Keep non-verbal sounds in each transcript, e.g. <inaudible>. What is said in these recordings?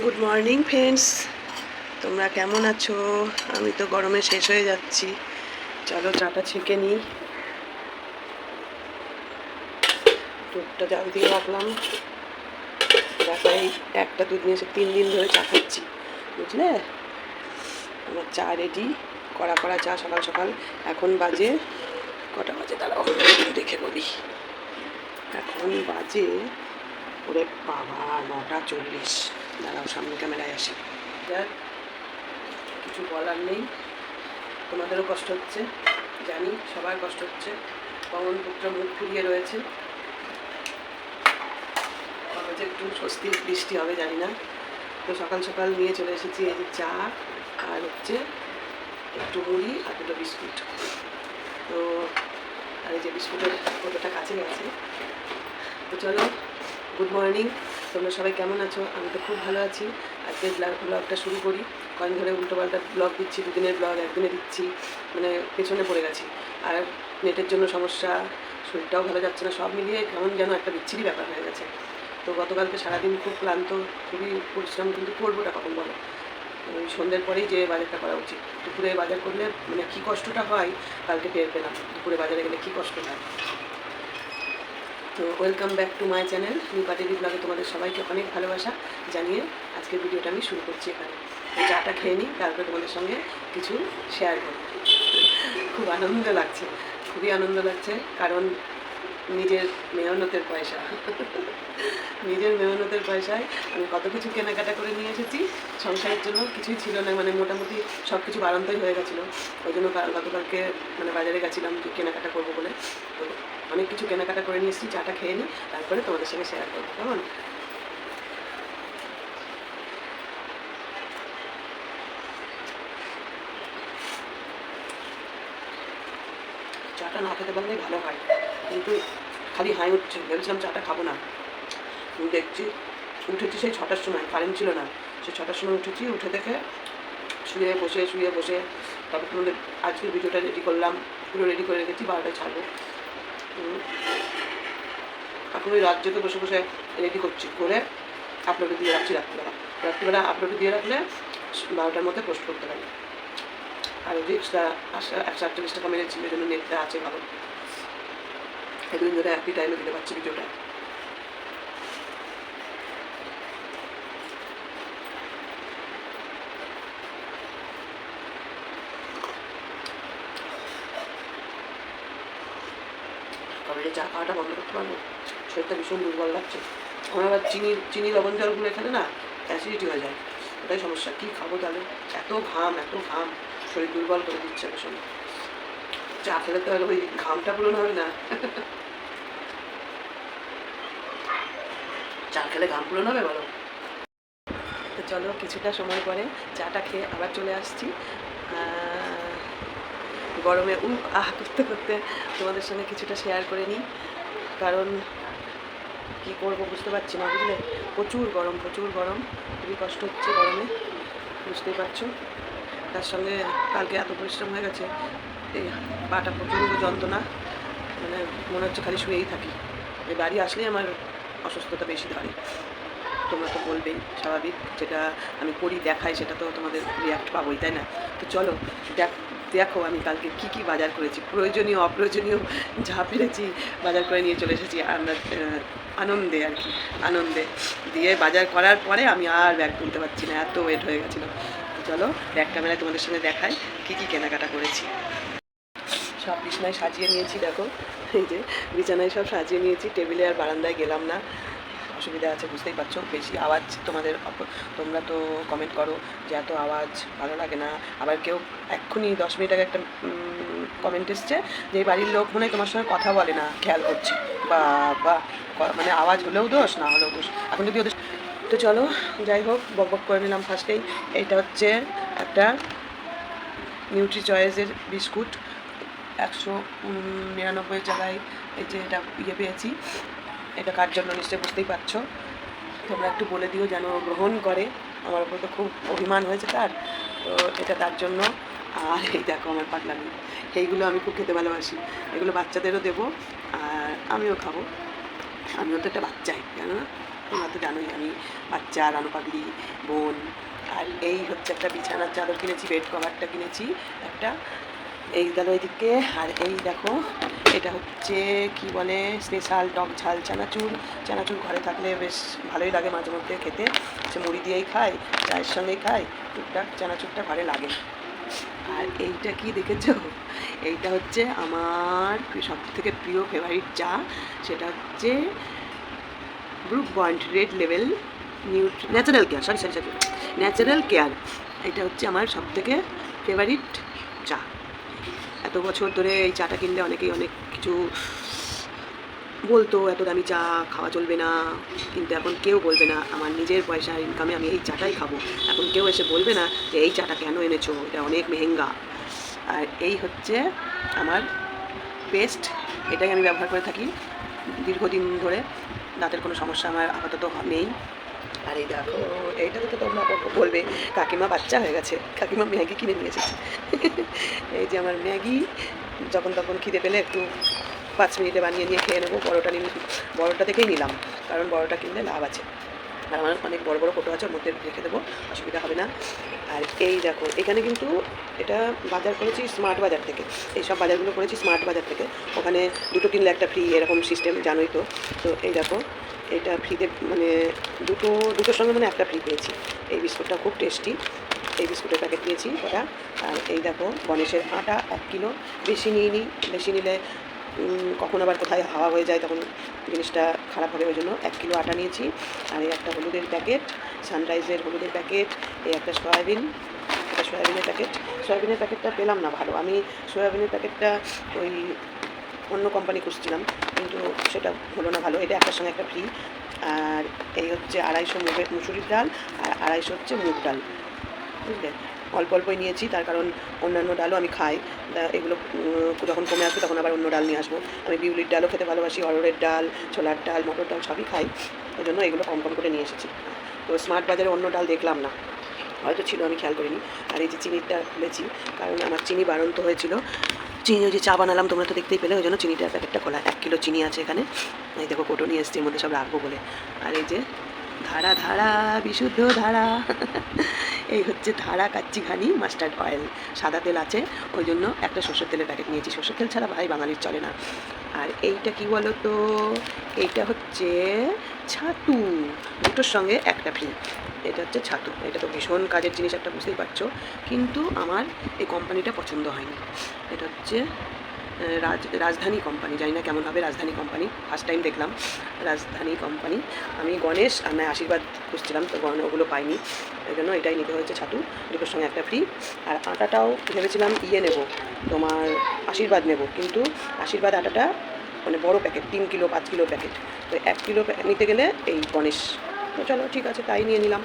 Good morning friends তোমরা কেমন আছো? আমি তো গরমে শেষ হয়ে যাচ্ছি। চলো চাটা ছেঁকে নিই। দুধটা জাল দিয়ে রাখলাম। এই একটা দুধ নিয়ে এসে তিন দিন ধরে চা খাচ্ছি। বুঝলে? আমার চা রেডি কড়া কড়া চা সকাল সকাল। এখন বাজে কটা বাজে? দাঁড়াও, দেখে বলি। এখন বাজে ওরে বাবা, নটা চল্লিশ। দাঁড়াও সামনে ক্যামেরায় আসি। যাক, কিছু বলার নেই। তোমাদেরও কষ্ট হচ্ছে জানি সবার কষ্ট হচ্ছে। পবন পুত্র মুখ ফুরিয়ে রয়েছে। একটু স্বস্তির বৃষ্টি হবে জানি না। তো সকাল সকাল নিয়ে চলে এসেছি এই যে চা আর হচ্ছে একটু মুড়ি আর দুটো বিস্কুট। তো আর এই যে বিস্কুটের ফটোটা কাছে গেছে। তো চলো গুড মর্নিং। তোমরা সবাই কেমন আছো? আমি তো খুব ভালো আছি। আজকে ব্লগটা শুরু করি। কয়েক ধরে উল্টোপাল্টা ব্লগ দিচ্ছি, দুদিনের ব্লগ একদিনে দিচ্ছি মানে পেছনে পড়ে গেছি। আর নেটের জন্য সমস্যা, শরীরটাও ভালো যাচ্ছে না, সব মিলিয়ে কেমন যেন একটা বিচ্ছিরি ব্যাপার হয়ে গেছে। তো গতকালকে সারাদিন খুব ক্লান্ত, খুবই পরিশ্রম কিন্তু করবোটা কখন বলো? ওই সন্ধ্যের পরেই যে বাজারটা করা উচিত। দুপুরে বাজার করলে মানে কী কষ্টটা হয়, কালকে টের পেলাম। দুপুরে বাজারে গেলে কী কষ্ট হয়? তো welcome back to my channel Nipa TV ব্লগে তোমাদের সবাইকে অনেক ভালোবাসা জানিয়ে আজকের ভিডিওটা আমি শুরু করছি এখানে। চাটা খেয়ে নিই, তারপরে তোমাদের সঙ্গে কিছু শেয়ার করব। খুব আনন্দ লাগছে, খুবই আনন্দ লাগছে, কারণ নিজের মেহনতের পয়সা নিজের মেহনতের পয়সায় আমি কত কিছু কেনাকাটা করে নিয়ে এসেছি, সংসারের জন্য কিছুই ছিল না মানে মোটামুটি সব কিছু বারান্তই হয়ে গেছিল। ওই জন্য গতকালকে মানে বাজারে গেছিলাম কেনাকাটা করব বলে। তো অনেক কিছু কেনাকাটা করে নিয়ে এসেছি, চাটা খেয়ে নিই, তারপরে তোমাদের সঙ্গে শেয়ার করব, কেমন? চাটা না খেতে পারলেই ভালো হয়, কিন্তু খালি হাই উঠছে, ভেবেছিলাম চাটা খাব না। দেখছি, উঠেছি সেই ছটার সময় কারেন্ট ছিল না, সেই ছটার সময় উঠেছি, উঠে দেখে শুয়ে বসে শুয়ে বসে, তারপর তোমাদের আজকের ভিডিওটা রেডি করলাম, পুরো রেডি করে রেখেছি, বারোটায় ছাড়বো। এখন ওই রাজ্যকে বসে বসে রেডি করছি, করে আপনাকে দিয়ে রাখছি রাত্রিবেলা। রাত্রিবেলা আপনাকে দিয়ে রাখলে বারোটার মধ্যে পোস্ট করতে পারি। আর ওই যে একশো আটচল্লিশ টাকা মেরেছি ওই জন্য নেটটা আছে ভালো। এতদিন ধরে একই টাইমে দিতে পারছি ভিডিওটা যে চা খাওয়াটা বন্ধ করতে পারব। শরীরটা ভীষণ দুর্বল লাগছে। আমার আবার চিনি চিনি লবণ জলগুলো এখানে না অ্যাসিডিটি হয়ে যায়। ওটাই সমস্যা। কী খাব তাহলে? এত ঘাম এত ঘাম। শরীর দুর্বল করে দিচ্ছে ভীষণ চা খেলে তো ওই ঘামটা পূরণ হবে না। চা খেলে ঘাম পূরণ হবে বলো? তো চলো কিছুটা সময় পরে চাটা খেয়ে আবার চলে আসছি। গরমে, উহ, আহ, করতে করতে তোমাদের সঙ্গে কিছুটা শেয়ার করে নিই। কারণ কী করব বুঝতে পারছি না, বুঝলে? প্রচুর গরম প্রচুর গরম। খুবই কষ্ট হচ্ছে গরমে, বুঝতেই পারছ? তার সঙ্গে কালকে এত পরিশ্রম হয়ে গেছে, এই পাটা প্রচণ্ড যন্ত্রণা মানে মনে হচ্ছে খালি শুয়েই থাকি। এই বাড়ি আসলেই আমার অসুস্থতা বেশি ধরে। তোমরা তো বলবেই, স্বাভাবিক, যেটা আমি করি, দেখাই, সেটা তো তোমাদের রিয়াক্ট পাবোই, তাই না? তো চলো, দেখ দেখো, আমি কালকে কি কি বাজার করেছি, প্রয়োজনীয়, অপ্রয়োজনীয় যা পেরেছি বাজার করে নিয়ে চলে এসেছি আমরা আনন্দে আর কি, আনন্দে। দিয়ে বাজার করার পরে আমি আর ব্যাগ তুলতে পারছি না, এত ওয়েট হয়ে গেছিল। চলো, ব্যাগ ক্যামেরায় তোমাদের সঙ্গে দেখাই কি কি কেনাকাটা করেছি। সব বিছানায় সাজিয়ে নিয়েছি, দেখো, এই যে বিছানায় সব সাজিয়ে নিয়েছি, টেবিলে আর বারান্দায় গেলাম না। অসুবিধা আছে বুঝতেই পারছ। বেশি আওয়াজ তোমাদের তোমরা তো কমেন্ট করো যে এত আওয়াজ ভালো লাগে না। আবার কেউ এক্ষুনি দশ মিনিট আগে একটা কমেন্ট এসছে যে বাড়ির লোক মনে তোমার সঙ্গে কথা বলে না, খেয়াল করছি। বা বা মানে আওয়াজ হলেও দোষ, না হলেও দোষ। এখন যদি ওদের, তো চলো, যাই হোক, বক বক করে নিলাম ফার্স্টেই এটা হচ্ছে একটা নিউট্রি চয়েসের বিস্কুট। একশো নিরানব্বই জায়গায় এই যে এটা ইয়ে পেয়েছি। এটা কার জন্য নিশ্চয়ই বুঝতেই পারছ? তোমরা একটু বলে দিও যেন গ্রহণ করে। আমার উপর তো খুব অভিমান হয়েছে তার। তো এটা তার জন্য। আর এই দেখো আমার পাগলামি। এইগুলো আমি খুব খেতে ভালোবাসি। এগুলো বাচ্চাদেরও দেবো আর আমিও খাব। আমিও তো একটা বাচ্চাই, জানো না? তোমরা তো জানোই আমি বাচ্চা, রানু পাগলি, বোন। আর এই হচ্ছে একটা বিছানার চাদর কিনেছি বেড কভারটা কিনেছি, একটা এই গেল এদিকে আর এই দেখো, এটা হচ্ছে কি বলে স্পেশাল টক ঝাল, চানাচুর। চানাচুর ঘরে থাকলে বেশ ভালোই লাগে মাঝে মধ্যে খেতে। সে মুড়ি দিয়েই খাই চায়ের সঙ্গেই খাই টুকটাক চানাচুরটা ঘরে লাগে। আর এইটা কি দেখেছ? এইটা হচ্ছে আমার সব থেকে প্রিয় ফেভারিট চা। সেটা হচ্ছে Brooke Bond red level new natural care sorry sorry sorry natural care এটা হচ্ছে আমার সব থেকে ফেভারিট চা। এত বছর ধরে এই চাটা কিনলে অনেকেই অনেক কিছু বলতো, এত দামি চা, খাওয়া চলবে না। কিন্তু এখন কেউ বলবে না, আমার নিজের পয়সা ইনকামে আমি এই চাটাই খাব। এখন কেউ এসে বলবে না যে, এই চাটা কেন এনেছো? এটা অনেক মেহেঙ্গা। আর এই হচ্ছে আমার পেস্ট এটাই আমি ব্যবহার করে থাকি। দীর্ঘদিন ধরে, দাঁতের কোনো সমস্যা আমার আপাতত নেই। আর এই দেখো এইটা তো তোমরা বলবে, কাকিমা বাচ্চা হয়ে গেছে, কাকিমা ম্যাগি কিনে নিয়ে এসেছে। <laughs> এই যে আমার ম্যাগি, যখন তখন খিদে পেলে একটু পাঁচ মিনিটে বানিয়ে নিয়ে খেয়ে নেব বড়োটা নিয়ে বড়োটা থেকেই নিলাম, কারণ বড়োটা কিনলে লাভ আছে। আর আমার অনেক বড় বড় ফটো আছে, ওর মধ্যে রেখে দেবো, অসুবিধা হবে না। আর এই দেখো, এখানে কিন্তু এটা বাজার করেছি স্মার্ট বাজার থেকে। এই সব বাজারগুলো করেছি স্মার্ট বাজার থেকে। ওখানে দুটো কিনলে একটা ফ্রি এরকম সিস্টেম জানোই তো। তো এই দেখো এটা ফ্রিতে মানে দুটো, দুটোর সঙ্গে মানে একটা ফ্রি পেয়েছি। এই বিস্কুটটা খুব টেস্টি। এই বিস্কুটের প্যাকেট নিয়েছি ওটা আর এই দেখো, গণেশের আটা এক কিলো। বেশি নিয়ে নিই বেশি নিলে কখন আবার কোথায় হাওয়া হয়ে যায় তখন জিনিসটা খারাপ হবে ওই জন্য এক কিলো আটা নিয়েছি। আর এই একটা হলুদের প্যাকেট, সানরাইজের হলুদের প্যাকেট, এই একটা সয়াবিন একটা সয়াবিনের প্যাকেট। সয়াবিনের প্যাকেটটা পেলাম না ভালো। আমি সয়াবিনের প্যাকেটটা ওই অন্য কোম্পানি খুঁজছিলাম, কিন্তু সেটা হলো না, ভালো, এটা একটার সঙ্গে একটা ফ্রি আর এই হচ্ছে আড়াইশো মুগের মুসুরির ডাল আর আড়াইশো হচ্ছে মুগ ডাল। বুঝলে? অল্প অল্পই নিয়েছি, তার কারণ অন্যান্য ডালও আমি খাই। এগুলো যখন কমে আসবে তখন আবার অন্য ডাল নিয়ে আসব। আমি বিউলির ডালও খেতে ভালোবাসি অরড়ের ডাল, ছোলার ডাল, মটর ডাল সবই খাই। ওই জন্য এগুলো কম কম করে নিয়ে এসেছি। তো স্মার্ট বাজারে অন্য ডাল দেখলাম না। হয়তো ছিল, আমি খেয়াল করিনি। আর এই যে চিনিটা খুলেছি, কারণ আমার চিনি বাড়ন্ত হয়েছিল। চিনি, ওই যে চা বানালাম, তোমরা তো দেখতেই পেলে, ওই জন্য চিনিটার প্যাকেটটা খোলা। এক কিলো চিনি আছে এখানে। এই দেখো, কোটো নিয়ে এসছি মধ্যে সব রাখব বলে। আর এই যে, ধারা ধারা, বিশুদ্ধ ধারা। এই হচ্ছে ধারা কাচ্চি ঘানি মাস্টার্ড অয়েল। সাদা তেল আছে, ওই জন্য একটা সর্ষের তেলের প্যাকেট নিয়েছি। সর্ষের তেল ছাড়া ভাই বাঙালির চলে না। আর এইটা কি বলো তো এইটা হচ্ছে ছাতু, দুটোর সঙ্গে একটা ফ্রি। এটা হচ্ছে ছাতু। এটা তো ভীষণ কাজের জিনিস, একটা বুঝতেই পারছ। কিন্তু আমার এই কোম্পানিটা পছন্দ হয়নি। এটা হচ্ছে রাজ, রাজধানী কোম্পানি জানি না কেমন হবে রাজধানী কোম্পানি ফার্স্ট টাইম দেখলাম রাজধানী কোম্পানি আমি গণেশ, আর নয় আশীর্বাদ খুঁজছিলাম, তো গণ, ওগুলো পাইনি। এই জন্য এটাই নিতে হয়েছে ছাতু। দুটোর সঙ্গে একটা ফ্রি আর আটাটাও ভেবেছিলাম ইয়ে নেব, তোমার আশীর্বাদ নেব। কিন্তু আশীর্বাদ আটাটা মানে বড় প্যাকেট তিন কিলো, পাঁচ কিলো প্যাকেট তো এক কিলো নিতে গেলে এই গণেশ তো চলো, ঠিক আছে, তাই নিয়ে নিলাম।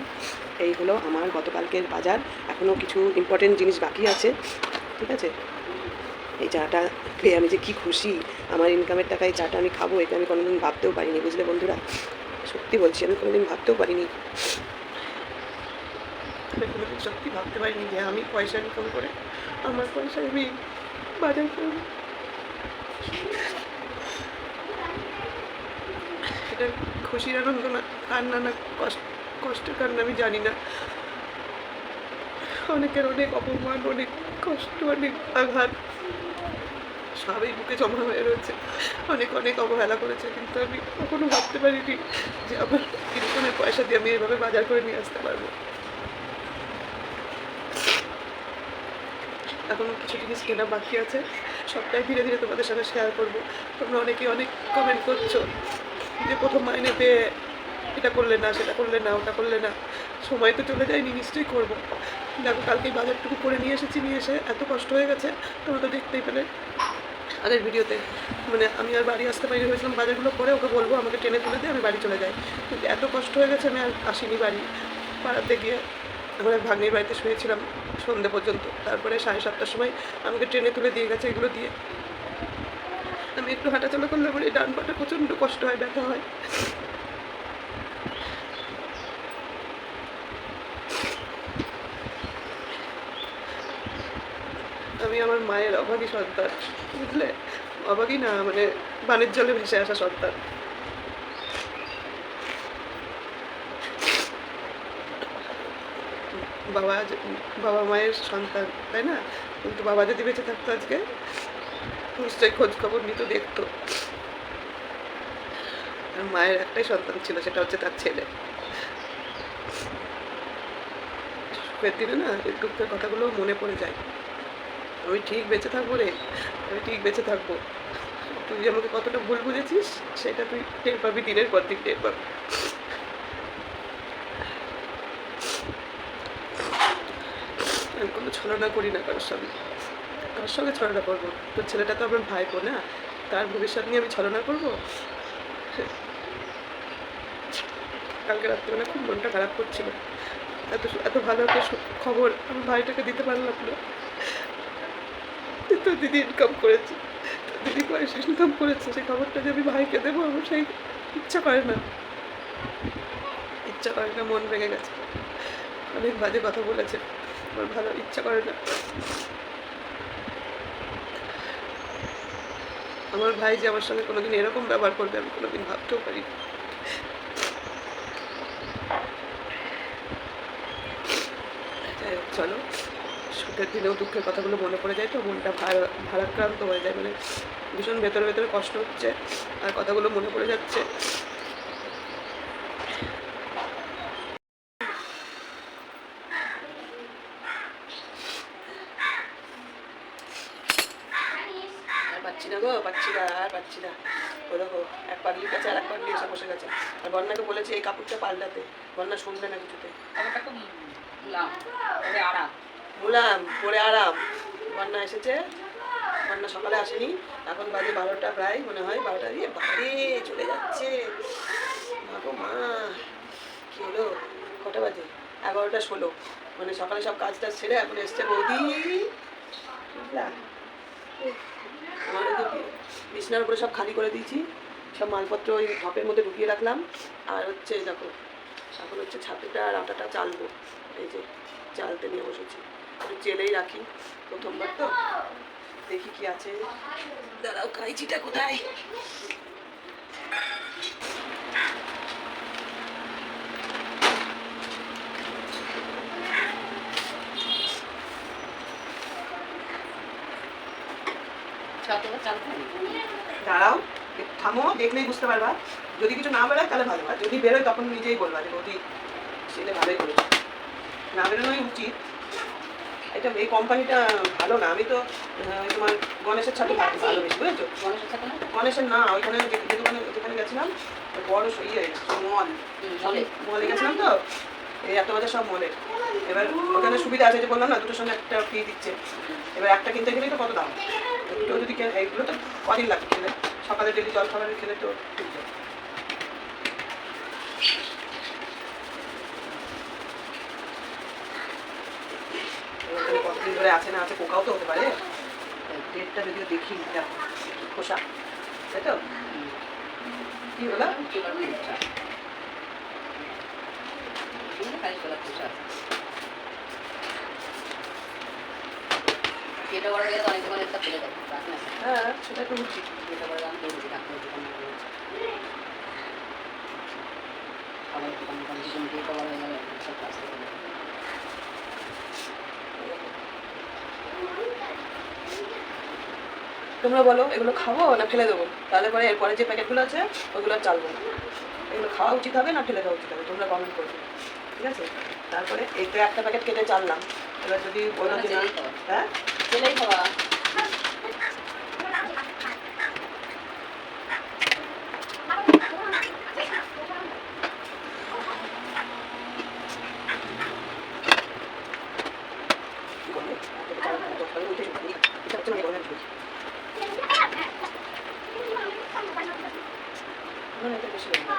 এই হলো আমার গতকালকের বাজার। এখনও কিছু ইম্পর্টেন্ট জিনিস বাকি আছে, ঠিক আছে? এই চাটা পেয়ে আমি যে কী খুশি। আমার ইনকামের টাকায় চাটা আমি খাব, এটা আমি কোনোদিন ভাবতেও পারিনি, বুঝলে বন্ধুরা? সত্যি বলছি, আমি কোনোদিন ভাবতেও পারিনি। সত্যি ভাবতে পারিনি যে আমি পয়সা ইনকাম করে আমার পয়সা আমি বাজার করব। এটা খুশির আনন্দ না কান্না না কষ্ট, কষ্টের কারণ আমি জানি না। অনেকের অনেক অপমান, অনেক কষ্ট, অনেক আঘাত সবই বুকে জমা হয়ে রয়েছে। অনেক অনেক অবহেলা করেছে, কিন্তু আমি কখনো ভাবতে পারিনি যে আমার ইনকামের পয়সা দিয়ে আমি এভাবে বাজার করে নিয়ে আসতে পারব। এখনও কিছু জিনিস কেনা বাকি আছে, সবটাই ধীরে ধীরে তোমাদের সাথে শেয়ার করব। তোমরা অনেকেই অনেক কমেন্ট করছ। যে প্রথম মাইনে পেয়ে এটা করলে না, সেটা করলে না, ওটা করলে না, সময় তো চলে যায়নি, নিশ্চয়ই করব। দেখো, কালকেই বাজারটুকু করে নিয়ে এসেছি, নিয়ে এসে এত কষ্ট হয়ে গেছে, তোমরা তো দেখতেই পেলে। আগের ভিডিওতে মানে আমি আর বাড়ি আসতে পারি হয়েছিলাম বাজারগুলো করে ওকে বলব, আমাকে ট্রেনে তুলে দিয়ে আমি বাড়ি চলে যাই। কিন্তু এত কষ্ট হয়ে গেছে, আমি আর আসিনি বাড়ি। পাড়াতে গিয়ে আমার এক ভাগ্নির বাড়িতে শুয়েছিলাম সন্ধে পর্যন্ত। তারপরে সাড়ে সাতটার সময় আমাকে ট্রেনে তুলে দিয়ে গেছে, এগুলো দিয়ে। আমি একটু হাঁটাচলা করলে আমার এই ডান পাটা প্রচণ্ড কষ্ট হয়, ব্যথা হয়। আমি আমার মায়ের অভাগি সন্তান, বুঝলে? অভাগী না মানে বানের জলে ভেসে আসা সন্তান। বাবা বাবা মায়ের সন্তান, তাই না? কিন্তু বাবা যদি বেঁচে থাকতো আজকে। নিশ্চয়ই খোঁজ খবর নিত দেখতো। মায়ের একটাই সন্তান ছিল, সেটা হচ্ছে তার ছেলে। সুখের দিনে না এই দুঃখের কথাগুলো মনে পড়ে যায়। আমি ঠিক বেঁচে থাকব রে, আমি ঠিক বেঁচে থাকব। তুই আমাকে কতটা ভুল বুঝেছিস, সেটা তুই টের পাবি দিনের পর দিন, টের পাবি। আমি কোনো ছলনা করি না কারোর সঙ্গে কারোর সঙ্গে ছলনা করব। তোর ছেলেটা তো আমার ভাইপো না, তার ভবিষ্যৎ নিয়ে আমি ছলনা করব? কালকে রাত্রিবেলা খুব মনটা খারাপ করছিল। এত এত ভালো একটা খবর আমি ভাইটাকে দিতে পারলাম না। তো দিদি ইনকাম করেছে। দিদি পয়সা ইনকাম করেছে, সেই খবরটা যে আমি ভাইকে দেবো, আমার সেই ইচ্ছা করে না। ইচ্ছা করে না, মন ভেঙে গেছে। অনেক বাজে কথা বলেছে। আমার ভালো ইচ্ছা করে না। আমার ভাই যে আমার সঙ্গে কোনোদিন এরকম ব্যবহার করবে, আমি কোনোদিন ভাবতেও পারি চলো। সুখের দিনেও দুঃখের কথাগুলো মনে পড়ে যায় তো, মনটা ভার- ভারাক্রান্ত হয়ে যায় মানে ভীষণ ভেতরে ভেতরে কষ্ট হচ্ছে, আর কথাগুলো মনে পড়ে যাচ্ছে আর পাচ্ছি না গো পাচ্ছি না আর পাচ্ছি না। ও দেখো এক পাগলির কাছে আর এক পাগলি এসে বসে গেছে। আর বন্যাকে বলেছি এই কাপড়টা পাল্টাতে। বন্যা শুনবে না কিছুতে। বললাম পরে আরাম। বন্যা এসেছে। বন্যা সকালে আসেনি। এখন বাজে বারোটা প্রায় মনে হয় বারোটা দিয়ে বাড়ি চলে যাচ্ছে। বাবু মা কি হলো? কটা বাজে? এগারোটা ষোলো। মানে সকালে সব কাজ টাজ ছেড়ে এখন এসছে বৌদি? আমার বিছনার উপরে সব খালি করে দিয়েছি। সব মালপত্র ওই ঢপের মধ্যে ঢুকিয়ে রাখলাম। আর হচ্ছে দেখো, এখন হচ্ছে ছাতুটা আর আটাটা চালবো। এই যে চালতে নিয়ে বসেছি। একটু চেলেই রাখি প্রথমবার তো। দেখি কি আছে। দাঁড়াও কাইচিটা কোথায়? দাঁড়াও থামো দেখলেই বুঝতে পারবা। যদি কিছু না বেরোয় তাহলে ভালো। আর যদি বেরোয় তখন নিজেই বলবা যে বৌদি ছেলে ভালোই করেছে। না বেরোনোই উচিত। এটা এই কোম্পানিটা ভালো না। আমি তো তোমার গণেশের ছাতু ভালো ভালোবেসি বুঝেছ? গণেশের ছাতু না? গণেশের না ওইখানে যে দোকানে যেখানে গেছিলাম বড় ইয়ে মল। মলে গেছিলাম তো? এই এত বাজার সব মলের এবার ওখানে সুবিধা আছে যে বললাম না, দুটোর সঙ্গে একটা ফ্রি দিচ্ছে। এবার একটা কিনতে গেলেই তো কত দাম? দুটো যদি কেন এইগুলো তো কদিন লাগবে খেলে। সকালে ডেলি জল খাবারের খেলে তো ঠিক যায়। কতদিন ধরে আছে না আছে পোকাও তো হতে পারে। ডেটটা যদিও দেখো। খোসা, তাই তো? কি হলো খালি চুলার খোসা এটা বড় গেলে অনেক দোকানে একটা ফেলে দেয় হ্যাঁ সেটা তো উচিত এটা বড় দাম দিয়ে ডাক্তার দোকান আবার দোকান দোকান দুজন দিয়ে কভার হয়ে গেলে সব কাজ তোমরা বলো এগুলো খাব না ফেলে দেবো? তাহলে পরে এরপরে যে প্যাকেটগুলো আছে ওগুলো চালবো। এগুলো খাওয়া উচিত হবে না ফেলে দেওয়া উচিত হবে? তোমরা কমেন্ট করবে। ঠিক আছে? তারপরে এটা একটা প্যাকেট কেটে চাললাম। এবার যদি হ্যাঁ ছেলেই খাওয়া কি করবে কেটে চালাম, দশটার মধ্যে শুকিয়ে দিই। এটা হচ্ছে না, এই গরমে ঢুকি। না, এটা বেশি হয়ে গেল।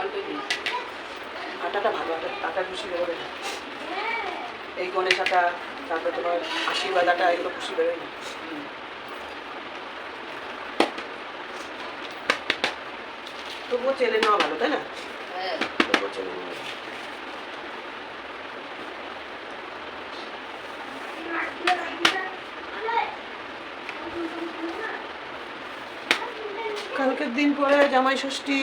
অল্পই দিই আটাটা ভালো আটা আটা খুশি বেরোবে না এই গণেশ আটা তারপরে তোমার আশীর্বাদ আটা এগুলো খুশি বেরোয় না তবুও চেলে নেওয়া ভালো তাই না? হ্যাঁ। তবুও চেলে নেওয়া কালকের দিন পরে জামাই ষষ্ঠী।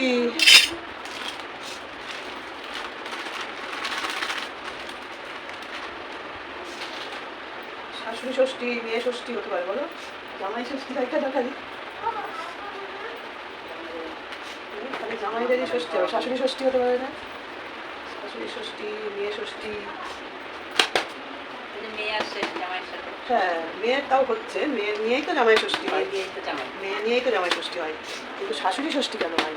শাশুড়ি ষষ্ঠী মেয়ে ষষ্ঠী হতে পারে বলো? জামাই ষষ্ঠী একটা দেখালি খালি জামাইদেরই ষষ্ঠী হবে। শাশুড়ি ষষ্ঠী হতে পারে না। শাশুড়ি ষষ্ঠী মেয়ে ষষ্ঠী। আসছে হ্যাঁ মেয়ের তাও হচ্ছে। মেয়ে নিয়েই তো জামাই ষষ্ঠী হয়। মেয়ে তো জামাই। মেয়ে নিয়েই তো জামাই ষষ্ঠী হয়। কিন্তু শাশুড়ি ষষ্ঠী কেন হয়?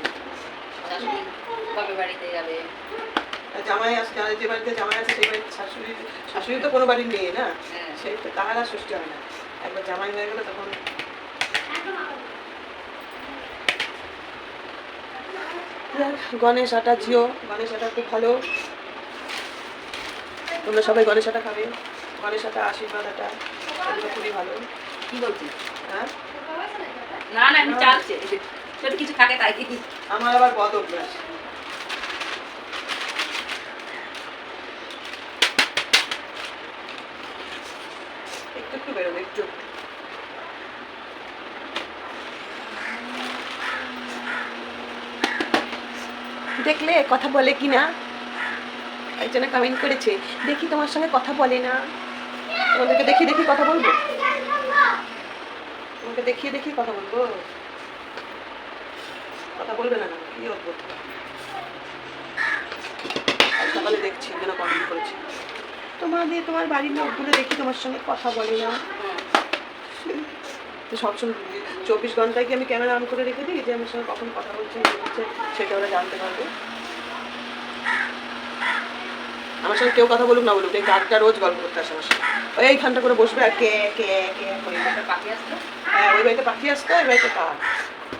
না জামাই আর যে বাড়িতে জামাই আছে সেই বাড়িতে শাশুড়ি শাশুড়ি তো কোনো বাড়ির মেয়ে না? হ্যাঁ। সেই তো তাহার ষষ্ঠী হয় না। একবার জামাই হয়ে গেলে তখন গণেশ আটা জিও গণেশ আটা খুব ভালো। তোমরা সবাই গণেশ আটা খাবে। গণেশ আটা আশীর্বাদ আটা এগুলো খুবই ভালো। কি বলছিস? হ্যাঁ? না না আমি চালছে। যদি কিছু থাকে তাই। আমার আবার বদ অভ্যাস একটু একটু বেরোবে একটু। দেখলে কথা বলে কি না? একজনে কমেন্ট করেছে। দেখি তোমার সঙ্গে কথা বলে না। তোমাদেরকে দেখি দেখি কথা বলব? তোমাকে দেখিয়ে দেখি কথা বলব? কথা বলবে না? কি অদ্ভুত। সকালে দেখছি যেন কমেন্ট করেছি? তোমাদের তোমার বাড়ির লোকগুলো দেখি তোমার সঙ্গে কথা বলে না। তো সবসময় চব্বিশ ঘন্টায় কি আমি ক্যামেরা অন করে রেখে দিই? যে আমার সঙ্গে কখন কথা বলছে সেটা ওরা জানতে পারবে। আমার সঙ্গে কেউ কথা বলুক না বলুক এই গানটা রোজ গল্প করতে আসে আমার সঙ্গে। ওই এইখানটা করে বসবে আর কে কে কে পাখি আসতো হ্যাঁ ওই বাড়িতে পাখি আসতো এই বাড়িতে কাক।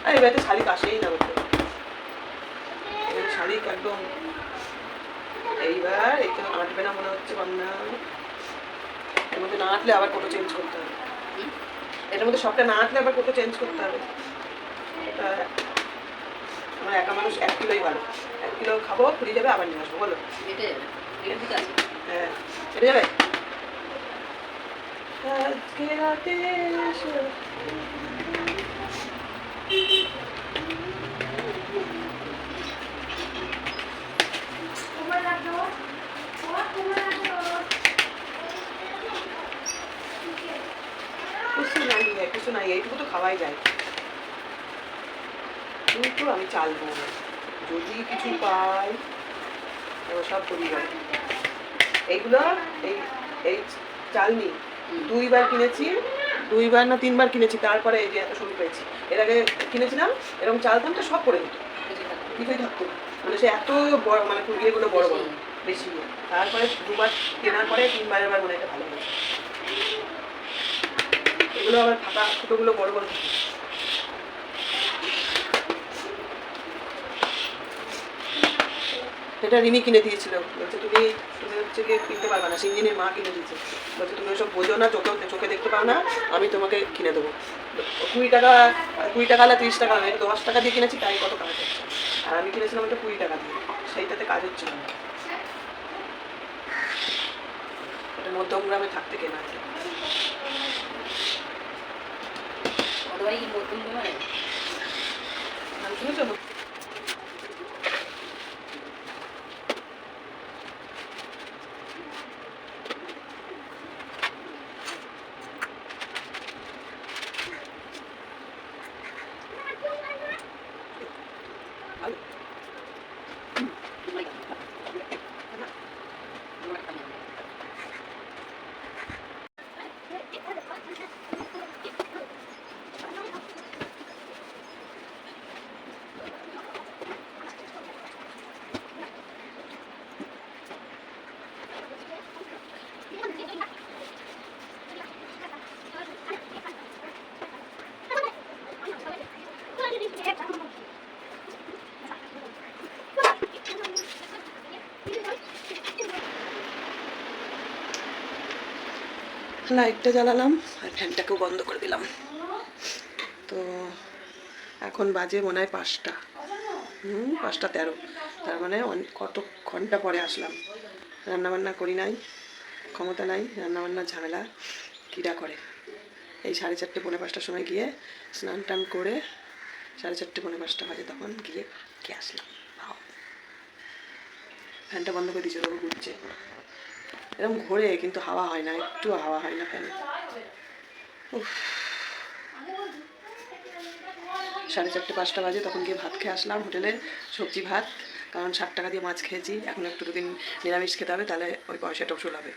আর এই বাড়িতে শালিক আসেই না বলতে। শালিক একদম এইবার এই তো আঁটবে না মনে হচ্ছে বান্না এর মধ্যে না আঁটলে আবার ফটো চেঞ্জ করতে হবে? এটার মধ্যে সবটা না আঁটলে আবার ফটো চেঞ্জ করতে হবে। আমার একা মানুষ এক কিলোই ভালো। এক কিলো খাব ফুরিয়ে যাবে আবার নিয়ে আসব বলো? হ্যাঁ এটা যাবে? আজকে রাতে এসো। কিছু নাই কিছু নাই এইটুকু তো খাওয়াই যায় কিন্তু আমি চালবো না। যদি কিছু পাই সব করি এইগুলো এই এই চালনি। দুইবার কিনেছি দুইবার না তিনবার কিনেছি তারপরে এই যে এত সরু পেয়েছি এর আগে কিনেছিলাম এরকম চালতাম তো সব করে দিত। কিছুই থাকতো মানে সে এত বড় মানে ইয়েগুলো বড় বড়, বেশি তারপরে দুবার কেনার পরে তিনবারের বার মনে এটা ভালো হয়েছে এগুলো আবার ফাঁকা ছোটোগুলো বড় বড় থাকে। এটা রিমি কিনে দিয়েছিল। বলছে, তুমি হচ্ছে গিয়ে কিনতে পারবে না। সিঞ্জিনের মা কিনে দিয়েছে। বলছে, তুমি ওসব বোঝো না, চোখে চোখে দেখতে পাও না, আমি তোমাকে কিনে দেবো। কুড়ি টাকা কুড়ি টাকা না তিরিশ টাকা আমি দশ টাকা দিয়ে কিনেছি, তাই কত হচ্ছে আর আমি কিনেছিলাম ওটা কুড়ি টাকা দিয়ে। সেইটাতে কাজ হচ্ছিল না। এটা মধ্যম গ্রামে থাকতে কেনা আছে। মধ্যম গ্রামে? আমি শুনেছো? লাইটটা জ্বালালাম আর ফ্যানটাকেও বন্ধ করে দিলাম। তো এখন বাজে মনে হয় পাঁচটা। হুম, পাঁচটা তেরো। তার মানে কত ঘণ্টা পরে আসলাম। রান্নাবান্না করি নাই, ক্ষমতা নাই রান্নাবান্নার ঝামেলা কীরা করে। এই সাড়ে চারটে পৌনে পাঁচটার সময় গিয়ে স্নান টান করে সাড়ে চারটে, পৌনে পাঁচটা বাজে তখন গিয়ে কে আসলাম। ফ্যানটা বন্ধ করে দিয়েছে ওরকম ঘুরছে। এরকম ঘোরে, কিন্তু হাওয়া হয় না, একটু হাওয়া হয় না ফ্যানে। উফ। সাড়ে চারটে, পাঁচটা বাজে, তখন গিয়ে ভাত খেয়ে আসলাম হোটেলে, সবজি ভাত, কারণ ষাট টাকা দিয়ে মাছ খেয়েছি, এখন একটু দুদিন নিরামিষ খেতে হবে, তাহলে ওই পয়সাটাও চলাবে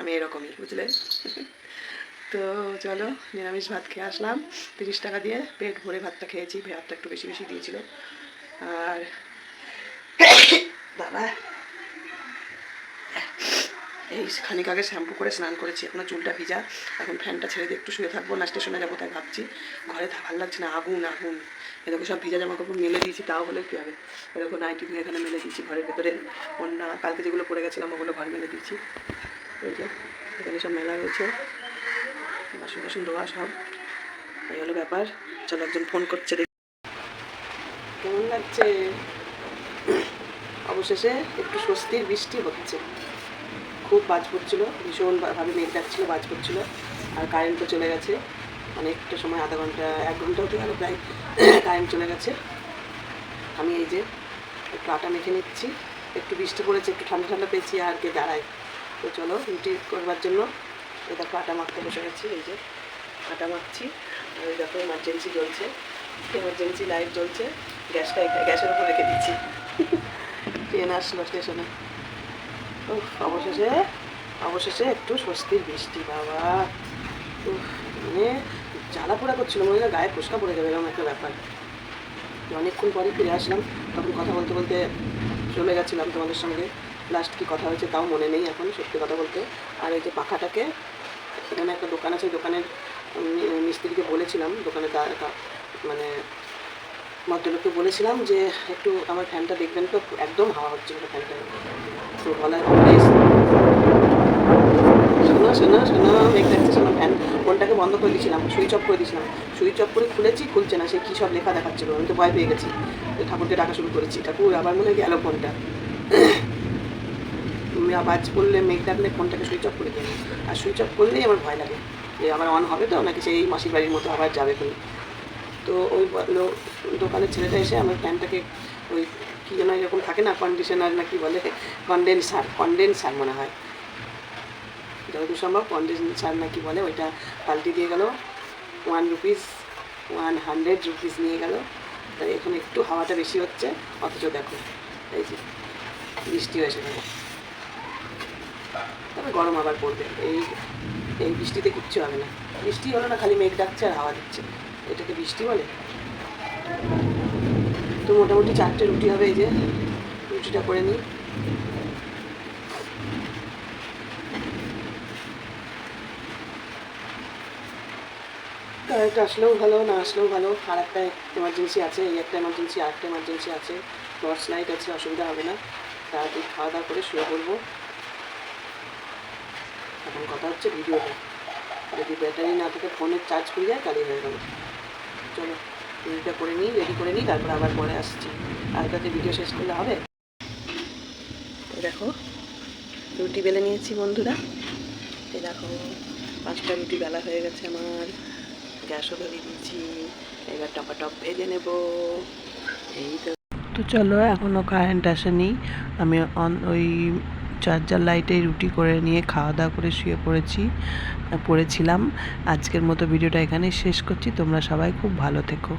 আমি এরকমই, বুঝলে? তো চলো নিরামিষ ভাত খেয়ে আসলাম। তিরিশ টাকা দিয়ে পেট ভরে ভাতটা খেয়েছি, ভাতটা একটু বেশি বেশি দিয়েছিল। আর বাবা, এই খানিক আগে শ্যাম্পু করে স্নান করেছি, এখনও চুলটা ভিজা। এখন ফ্যানটা ছেড়ে দিয়ে একটু শুয়ে থাকব, না স্টেশনে যাব তাই ভাবছি। ঘরে ভালো লাগছে না, আগুন আগুন। এরকম সব ভিজা জামা কাপড় মেলে দিয়েছি, তাও হলে কী হবে? এরকম নাইটি এখানে মেলে দিয়েছি ঘরের ভেতরে। অন্য কালকে যেগুলো পড়ে গেছিলাম, ওগুলো ঘরে মেলে দিয়েছি। এই যে, এখানে সব মেলা রয়েছে বাসন বাসন ধোয়া সব এই হলো ব্যাপার। চলো একজন ফোন করছে দেখি। কেমন লাগছে? অবশেষে একটু স্বস্তির বৃষ্টি হচ্ছে। খুব বাজ পড়ছিল ভীষণভাবে মেঘ ডাকছিল বাজ পড়ছিল আর কারেন্টও চলে গেছে। অনেকটা সময়, আধা ঘণ্টা, এক ঘণ্টা হতে গেল প্রায়। <coughs> কারেন্ট চলে গেছে। আমি এই যে একটু আটা মেখে নিচ্ছি। একটু বৃষ্টি পড়েছে, একটু ঠান্ডা ঠান্ডা পেয়েছি আর কে দাঁড়ায়। তো চলো রুটি করবার জন্য এই দেখো আটা মাখতে বসে গেছি এই যে আটা মাখছি। আর এই দেখো এমার্জেন্সি জ্বলছে এমার্জেন্সি লাইট জ্বলছে গ্যাসটা গ্যাসের উপর রেখে দিচ্ছি। ট্রেন আসলো স্টেশনে। উফ, অবশেষে অবশেষে একটু স্বস্তির বৃষ্টি বাবা। উফ, মানে জ্বালা পোড়া করছিল মনে হয় গায়ে ফুসকা পড়ে যাবে এরকম একটা ব্যাপার। অনেকক্ষণ পরে ফিরে আসলাম। তখন কথা বলতে বলতে চলে গেছিলাম তোমাদের সঙ্গে। লাস্ট কি কথা হয়েছে তাও মনে নেই এখন সত্যি কথা বলতে। আর এই যে পাখাটাকে এখানে একটা দোকান আছে, দোকানের মিস্ত্রিকে বলেছিলাম, দোকানে মানে ভদ্রলোককে বলেছিলাম যে, একটু আমার ফ্যানটা দেখবেন তো, একদম হাওয়া হচ্ছে না ফ্যানটা। তো বলার পরে শোনো শোনো শোনো মেঘ শোনো, ফ্যান, ফোনটাকে বন্ধ করে দিয়েছিলাম, সুইচ অফ করে দিয়েছিলাম। সুইচ অফ করে খুলেছি, খুলছে না, সে কী সব লেখা দেখাচ্ছিল, আমি তো ভয় পেয়ে গেছি। ঠাকুরকে ডাকা শুরু করেছি। ঠাকুর, আবার মনে হয় গেল ফোনটা। আওয়াজ করলে মেঘ ডাকলে ফোনটাকে সুইচ অফ করে দিই। আর সুইচ অফ করলেই আমার ভয় লাগে যে আমার অন হবে তো, নাকি সেই মাসির বাড়ির মতো আবার যাবে তুমি তো ওই দোকানের ছেলেটা এসে আমার ফ্যানটাকে ওই কী যেন এরকম থাকে না কন্ডিশনার না কি বলে কন্ডেন্সার কন্ডেন্সার মনে হয়। যতদূর সম্ভব কন্ডেন্সার না কি বলে, ওইটা পাল্টে দিয়ে গেল। One rupees one hundred rupees নিয়ে গেল। তাই এখন একটু হাওয়াটা বেশি হচ্ছে, অথচ দেখো, এই যে এসে গেল। তবে গরম আবার পড়বে এই এই বৃষ্টিতে কিচ্ছু হবে না। বৃষ্টি হলো না, খালি মেঘ ডাকছে আর হাওয়া দিচ্ছে। এটাকে বৃষ্টি বলে? তো মোটামুটি চারটে রুটি হবে এই যে। রুটিটা করে নিই। কারেন্ট আসলেও ভালো, না আসলেও ভালো। আর একটা এমার্জেন্সি আছে, এই একটা এমার্জেন্সি আর একটা এমার্জেন্সি আছে। টর্চ লাইট আছে, অসুবিধা হবে না। তাড়াতাড়ি খাওয়া দাওয়া করে শুয়ে পড়ব। এখন কথা হচ্ছে ভিডিওটা যদি ব্যাটারি না থাকে ফোনের চার্জ হয়ে যায়, তাহলেই হয়ে গেল। চলো ভিডিওটা করে নিই রেডি করে নিই, তারপর আবার পরে আসছি। আর তাতে ভিডিও শেষ করলে হবে? দেখো, রুটি বেলে নিয়েছি বন্ধুরা। এই দেখো, পাঁচটা রুটি বেলা হয়ে গেছে আমার। গ্যাসও ধরিয়ে দিয়েছি, এবার টপাটপ ভেজে নেব। এই তো। তো চলো এখনও কারেন্ট আসেনি। আমি অন ওই চার্জার লাইটে রুটি করে নিয়ে খাওয়া দাওয়া করে শুয়ে পড়েছি, পড়েছিলাম। আজকের মতো ভিডিওটা এখানেই শেষ করছি। তোমরা সবাই খুব ভালো থেকো।